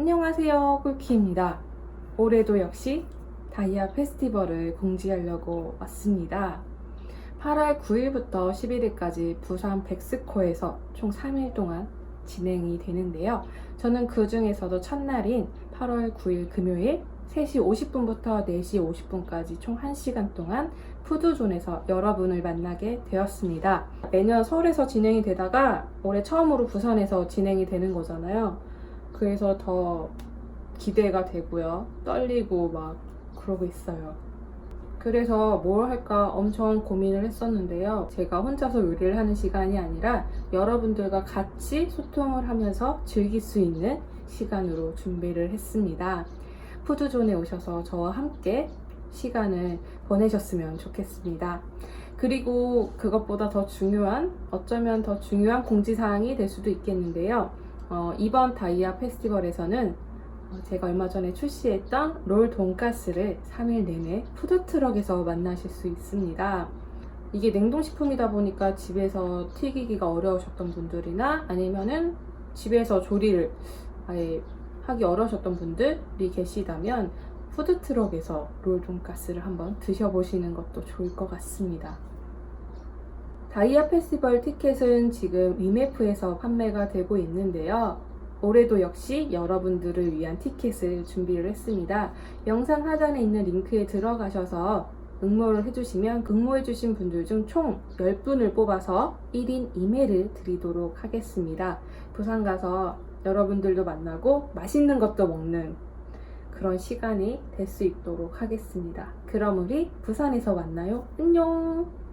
안녕하세요 꿀키입니다 올해도 역시 다이아 페스티벌을 공지하려고 왔습니다 8월 9일부터 11일까지 부산 백스코에서 총 3일 동안 진행이 되는데요 저는 그 중에서도 첫날인 8월 9일 금요일 3시 50분부터 4시 50분까지 총 1시간 동안 푸드존에서 여러분을 만나게 되었습니다. 매년 서울에서 진행이 되다가 올해 처음으로 부산에서 진행이 되는 거잖아요. 그래서 더 기대가 되고요. 떨리고 막 그러고 있어요. 그래서 뭘 할까 엄청 고민을 했었는데요. 제가 혼자서 요리를 하는 시간이 아니라 여러분들과 같이 소통을 하면서 즐길 수 있는 시간으로 준비를 했습니다. 푸드존에 오셔서 저와 함께 시간을 보내셨으면 좋겠습니다. 그리고 그것보다 더 중요한, 어쩌면 더 중요한 공지사항이 될 수도 있겠는데요. 어, 이번 다이아 페스티벌에서는 어, 제가 얼마 전에 출시했던 롤 돈가스를 3일 내내 푸드트럭에서 만나실 수 있습니다. 이게 냉동식품이다 보니까 집에서 튀기기가 어려우셨던 분들이나 아니면은 집에서 조리를 아예 하기 어려우셨던 분들이 계시다면 푸드트럭에서 롤 돈가스를 한번 드셔보시는 것도 좋을 것 같습니다. 다이아 페스티벌 티켓은 지금 위메프에서 판매가 되고 있는데요. 올해도 역시 여러분들을 위한 티켓을 준비를 했습니다. 영상 하단에 있는 링크에 들어가셔서 응모를 해주시면 응모해주신 분들 중 총 10분을 뽑아서 1인 2매를 드리도록 하겠습니다. 부산 가서 여러분들도 만나고 맛있는 것도 먹는 그런 시간이 될 수 있도록 하겠습니다. 그럼 우리 부산에서 만나요. 안녕!